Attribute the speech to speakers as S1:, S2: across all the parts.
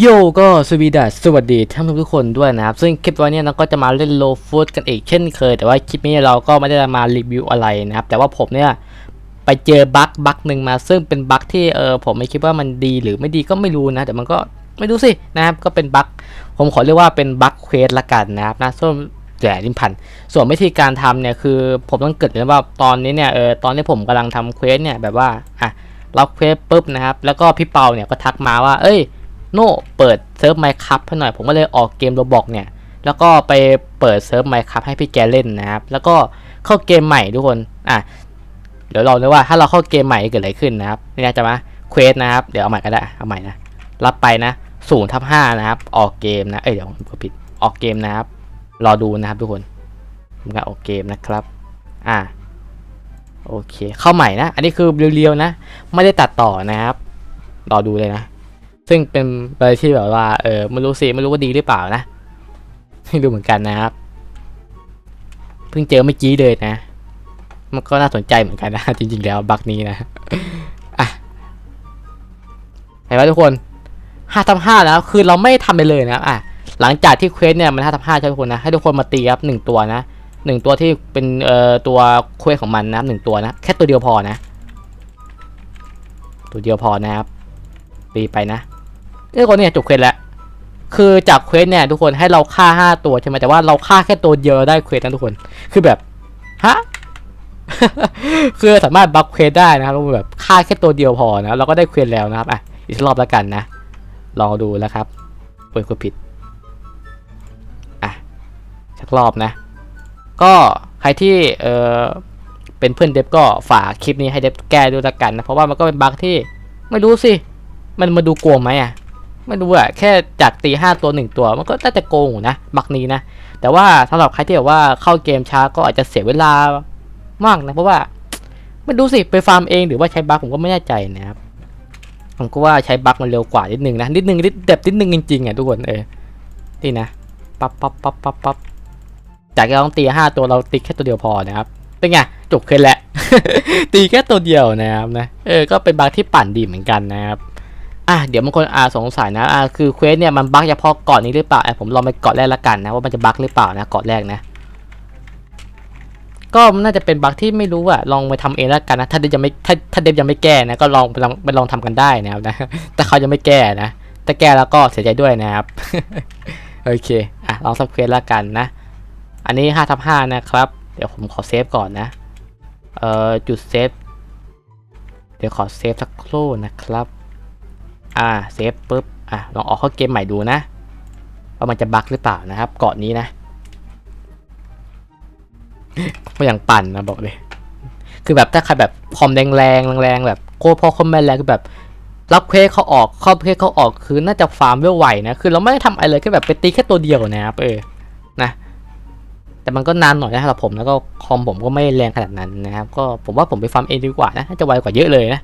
S1: โยก็สวีดัสสวัสดีท่านผู้ชมทุกคนด้วยนะครับ ซึ่งคลิปวันนี้เราก็จะมาเล่นโลฟูดกันอีกเช่นเคย แต่ว่าคลิปนี้เราก็ไม่ได้มารีวิวอะไรนะครับ แต่ว่าผมเนี่ยไปเจอบั๊กบั๊กหนึ่งมา ซึ่งเป็นบั๊กที่เออผมไม่คิดว่ามันดีหรือไม่ดีก็ไม่รู้นะ แต่มันก็ไม่รู้สินะครับ ก็เป็นบั๊กผมขอเรียกว่าเป็นบั๊กเควสละกันนะครับนะส่วนแหลริมพันส่วนวิธีการทำเนี่ยคือผมต้องเกิดเลยว่าตอนนี้เนี่ยเออตอนที่ผมกำลังทำเควสเนี่ยแบบว่าอะรับเควสปุ๊บนะครับแล้วก็พี่เปาเนี่ยก็ทักมาว่าเอ้ย โน่เปิดเซิร์ฟไมค์คัพให้หน่อย ผมก็เลยออกเกมโรบอกเนี่ย แล้วก็ไปเปิดเซิร์ฟไมค์คัพให้พี่แกเล่นนะครับ แล้วก็เข้าเกมใหม่ทุกคนอะเดี๋ยวเราเลยว่าถ้าเราเข้าเกมใหม่เกิดอะไรขึ้นนะครับนี่นะจะมาเควสนะครับเดี๋ยวเอาใหม่ก็ได้เอาใหม่นะรับไปนะศูนย์ทับห้านะครับ ออกเกมนะเอ้ยเดี๋ยวผมผิดออกเกมนะครับรอดูนะครับทุกคนผมก็ออกเกมนะครับ อะโอเค เข้าใหม่นะ อันนี้คือเรียวๆนะ ไม่ได้ตัดต่อนะครับ รอดูเลยนะ ซึ่งเป็นอะไรที่แบบว่า เออไม่รู้สิไม่รู้ว่าดีหรือเปล่านะไม่รู้เหมือนกันนะครับ เพิ่งเจอเมื่อกี้เลยนะ มันก็น่าสนใจเหมือนกันนะ จริง ๆ แล้วบักนี้นะอะเห็นไหมทุกคนห้าทำห้าแล้ว คือเราไม่ทำไปเลยนะอะหลังจากที่เควสเนี่ยมันห้าทำห้าใช่ไหมทุกคนนะให้ทุกคนมาตีครับหนึ่งตัวนะหนึ่งตัวที่เป็นเอ่อตัวเควสของมันนะหนึ่งตัวนะแค่ตัวเดียวพอนะ ตัวเดียวพอนะครับตีไปนะ ทุกคนเนี่ยจบเควสแล้ว คือจากเควสเนี่ยทุกคนให้เราฆ่าห้าตัวใช่ไหมแต่ว่าเราฆ่าแค่ตัวเดียวได้เควสนะทุกคน คือแบบ ฮะ คือสามารถบัฟเควสได้นะครับแบบฆ่าแค่ตัวเดียวพอนะเราก็ได้เควสแล้วนะครับ อะ อีกรอบแล้วกันนะ ลองดูแล้วครับเปิดกดผิด อะ สักรอบนะ ก็ใครที่ เออเป็นเพื่อนเดฟก็ฝากคลิปนี้ให้เดฟแก้ด้วยละกันนะ เพราะว่ามันก็เป็นบั๊กที่ไม่รู้สิ มันมาดูโกงไหมอะ ไม่รู้อะแค่จากตีห้าตัวหนึ่งตัว มันก็น่าจะโกงนะบักนี้นะ แต่ว่าสำหรับใครที่แบบว่าเข้าเกมช้าก็อาจจะเสียเวลามากนะ เพราะว่าไม่รู้สิไปฟาร์มเองหรือว่าใช้บักผมก็ไม่แน่ใจนะครับผมก็ว่าใช้บักมันเร็วกว่านิดนึงนะนิดนึงนิดเด็บนิดนึงจริงๆอะทุกคนเออนี่นะปั๊บปั๊บปั๊บปั๊บปั๊บจากเราต้องตีห้าตัวเราตีแค่ตัวเดียวพอนะครับเป็นไงจบเคยแหละตีแค่ตัวเดียวนะครับนะเออก็เป็นบักที่ปั่นดีเหมือนกันนะครับ อะเดี๋ยวบางคนอาสงสัยนะอะคือเควสเนี่ยมันบั๊กเฉพาะเกาะนี้หรือเปล่าอะผมลองไปเกาะแรกละกันนะว่ามันจะบั๊กหรือเปล่านะเกาะแรกนะก็น่าจะเป็นบั๊กที่ไม่รู้อะลองไปทำเองล้วกันนะถ้าเดฟยังไม่ถ้าถ้าเดฟยังไม่แก้นะก็ลองไปลองไปลองทำกันได้นะครับนะแต่เขายังไม่แก้นะถ้าแก้แล้วก็เสียใจด้วยนะครับโอเคอะลองสับเควสละกันนะ อันนี้5ทับ5นะครับ เดี๋ยวผมขอเซฟก่อนนะเอ่อจุดเซฟเดี๋ยวขอเซฟสักครู่นะครับ อ่าเซฟปุ๊บอะลองออกเข้าเกมใหม่ดูนะว่ามันจะบั๊กหรือเปล่านะครับ เกาะนี้นะก็อย่างปั่นนะบอกเลย คือแบบถ้าใครแบบคอมแรงแรงๆแรงๆแบบโคตรพอคอมแมนแรงคือแบบ รับเควสเขาออกเข้าเควสเขาออกคือน่าจะฟาร์มเวลไหวนะคือเราไม่ได้ทำอะไรเลยแค่แบบไปตีแค่ตัวเดียวนะครับเออนะแต่มันก็นานหน่อยนะสำหรับผมแล้วก็คอมผมก็ไม่แรงขนาดนั้นนะครับ ก็ผมว่าผมไปฟาร์มเองดีกว่านะน่าจะไวกว่าเยอะเลยนะ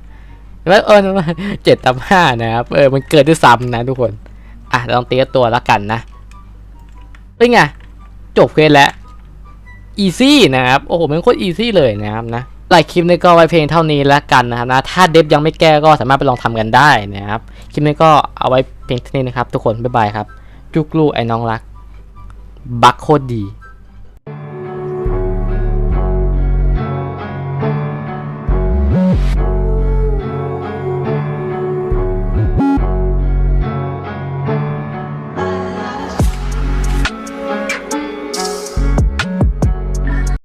S1: เห็นเออเจ็ดตับห้านะครับ เออ มันเกิดด้วยซ้ำนะทุกคน อะลองตีตัวละกันนะ เป็นไง จบเควสแล้ว อีซี่นะครับ โอ้โห มันโคตรอีซี่เลยนะครับนะ หลายคลิปนี้ก็ไว้เพียงเท่านี้แล้วกันนะครับนะ ถ้าเดฟยังไม่แก้ก็สามารถไปลองทำกันได้นะครับ คลิปนี้ก็เอาไว้เพียงเท่านี้นะครับ ทุกคน บ๊ายบายครับ จุกลูไอ้น้องรัก บักโคตรดี